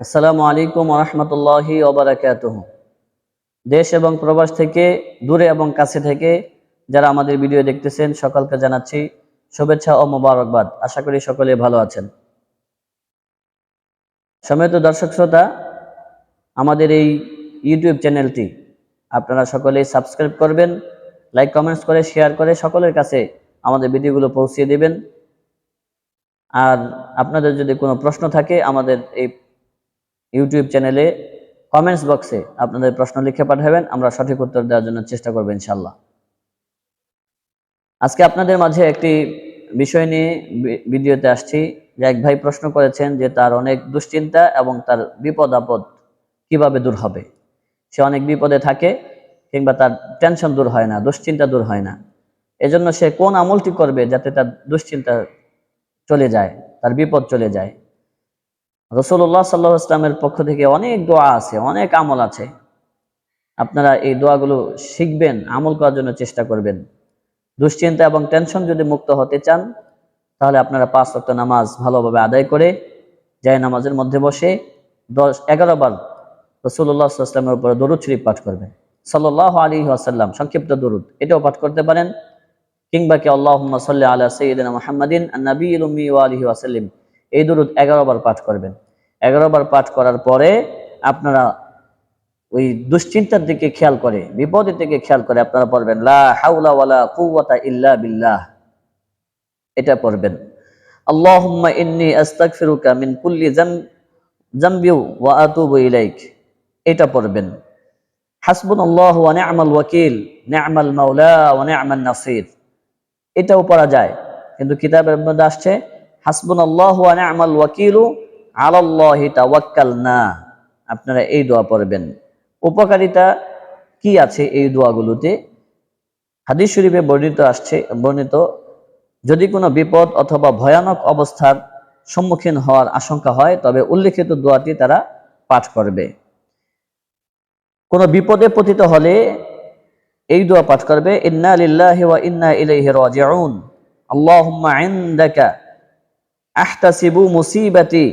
আসসালামু আলাইকুম রহমতুল্লাহি ওবরাকাতুহ দেশ এবং প্রবাস থেকে, দূরে এবং কাছে থেকে যারা আমাদের ভিডিও দেখতেছেন, সকলকে জানাচ্ছি শুভেচ্ছা ও মোবারকবাদ। আশা করি সকলে ভালো আছেন। সমেত দর্শক শ্রোতা, আমাদের এই ইউটিউব চ্যানেলটি আপনারা সকলেই সাবস্ক্রাইব করবেন, লাইক, কমেন্টস করে, শেয়ার করে সকলের কাছে আমাদের ভিডিওগুলো পৌঁছিয়ে দেবেন। আর আপনাদের যদি কোনো প্রশ্ন থাকে, আমাদের এই ইউটিউব চ্যানেলে কমেন্টস বক্সে আপনাদের প্রশ্ন লিখে পাঠাবেন, আমরা সঠিক উত্তর দেওয়ার জন্য চেষ্টা করব ইনশাল্লাহ আজকে আপনাদের মাঝে একটি বিষয় নিয়ে ভিডিওতে আসছি। যে এক ভাই প্রশ্ন করেছেন যে তার অনেক দুশ্চিন্তা এবং তার বিপদ আপদ কীভাবে দূর হবে? সে অনেক বিপদে থাকে কিংবা তার টেনশন দূর হয় না, দুশ্চিন্তা দূর হয় না। এজন্য সে কোন আমলটি করবে যাতে তার দুশ্চিন্তা চলে যায়, তার বিপদ চলে যায়? রসুল্লাহ সাল্লাহ ইসলামের পক্ষ থেকে অনেক দোয়া আছে, অনেক আমল আছে। আপনারা এই দোয়াগুলো শিখবেন, আমল করার জন্য চেষ্টা করবেন। দুশ্চিন্তা এবং টেনশন যদি মুক্ত হতে চান, তাহলে আপনারা পাঁচ রক্ত নামাজ ভালোভাবে আদায় করে যায় নামাজের মধ্যে বসে দশ, এগারো বার রসুল্লাহ ইসলামের উপরে দরুদ শরীফ পাঠ করবেন। সাল্লাহ আলী আসাল্লাম সংক্ষিপ্ত দরুদ, এটাও পাঠ করতে পারেন। কিংবা কি আল্লাহ সাল্লাহ আলা সঈদিন মোহাম্মদিন নবী আলহি আসাল্লিম এই দরুদ এগারো বার পাঠ করবেন। এগারো বার পাঠ করার পরে আপনারা ওই দুশ্চিন্তার দিকে খেয়াল করে, বিপদের দিকে খেয়াল করে আপনারা পড়বেন, লা ইল্লা বিল্লাহ। এটা পড়বেন। আল্লাহুম্মা এটা মাওলা নাসির। এটাও পড়া যায়, কিন্তু কিতাবের মধ্যে আসছে তাওয়াক্কালনা। আপনারা এই দোয়া পড়বেন। উপকারিতা কি আছে এই দোয়াগুলোতে? হাদিস শরীফে বর্ণিত আসছে, বর্ণিত, যদি কোনো বিপদ অথবা ভয়ানক অবস্থার সম্মুখীন হওয়ার আশঙ্কা হয়, তবে উল্লেখিত দোয়াটি তারা পাঠ করবে। কোনো বিপদে পতিত হলে এই দোয়া পাঠ করবে, ইন্না লিল্লাহি ইন্না ইলাইহি রাজিউন। আল্লাহুম্মা ইনদাকা আহতাসিবু মুসিবাতি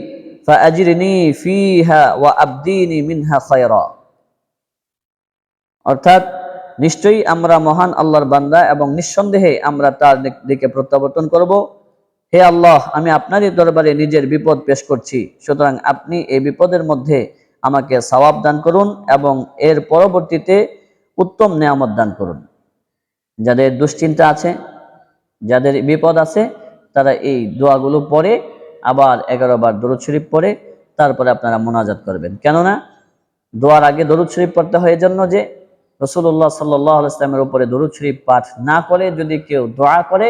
ফাআজিরনি ফিহা ওয়া আবদিনি মিনহা খায়রা। অর্থাৎ, নিশ্চয়ই আমরা মহান আল্লাহর বান্দা এবং নিঃসন্দেহে আমরা তার দিকে প্রত্যাবর্তন করব। হে আল্লাহ, আমি আপনারই দরবারে নিজের বিপদ পেশ করছি। সুতরাং আপনি এই বিপদের মধ্যে আমাকে সওয়াব দান করুন এবং এর পরবর্তীতে উত্তম নেয়ামত দান করুন। যাদের দুশ্চিন্তা আছে, যাদের বিপদ আছে তারা এই দোয়াগুলো পড়ে, আবার এগারো বার দরুদ শরীফ পড়ে, তারপরে আপনারা মোনাজাত করবেন। কেননা, দোয়ার আগে দরুদ শরীফ পড়তে হয় এজন্য যে রসুল্লাহ সাল্লাহ উপরে দরুদ শরীফ পাঠ না করে যদি কেউ দোয়া করে,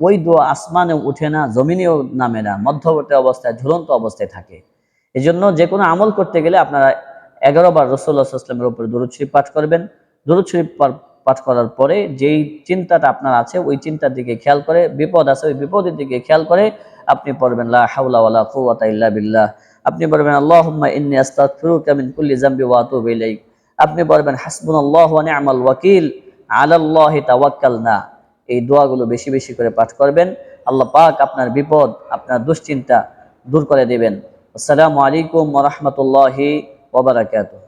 ওই দোয়া আসমানে উঠে না, জমিনেও নামে না, মধ্যবর্তী অবস্থায়, ঝুলন্ত অবস্থায় থাকে। এই জন্য যে কোনো আমল করতে গেলে আপনারা এগারো বার রসুল্লাহ ইসলামের উপরে দরুদ শরীফ পাঠ করবেন। দরুদ শরীফ পাঠ করার পরে যেই চিন্তাটা আপনার আছে, ওই চিন্তার দিকে খেয়াল করে, বিপদ আছে ওই বিপদের দিকে খেয়াল করে আপনি পড়বেন, লা হাওলা ওয়ালা কুওয়াতা ইল্লা বিল্লাহ। আপনি পড়বেন, আল্লাহুম্মা ইন্নী আস্তাগফিরুকা মিন কুল্লি যামবি ওয়া আতুবু ইলাইক। আপনি পড়বেন, হাসবুনাল্লাহু ওয়া নি'মাল ওয়াকিল, আলাল্লাহি তাওয়াক্কালনা। এই দোয়াগুলো বেশি বেশি করে পাঠ করবেন। আল্লাহ পাক আপনার বিপদ, আপনার দুশ্চিন্তা দূর করে দেবেন। আসসালামু আলাইকুম ওয়া রাহমাতুল্লাহি ওয়া বারাকাতুহু।